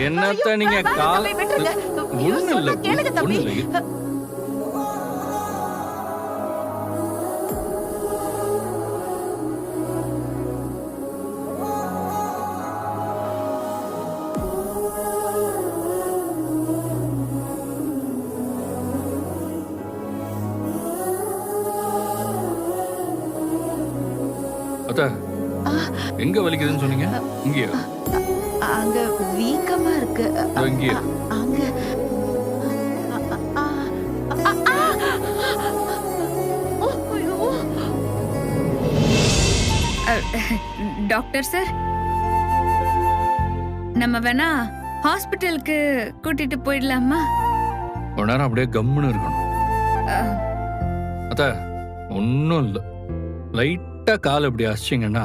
என்னத்த நீங்க கால் ஒண்ணு இல்ல ஒண்ணு. இல்ல. எங்க வலிக்குதுன்னு சொன்னீங்க இங்கேயா அங்க வீக்கமா இருக்கு அங்க. டாக்டர் சார் நம்ம வேணா ஹாஸ்பிட்டலுக்கு கூட்டிட்டு போயிடலாமா ஒரு நேரம் அப்படியே கம்முன்னு இருக்கணும் அத்த ஒன்றும் இல்லை லைட்டாக கால் இப்படி அசிச்சிங்கன்னா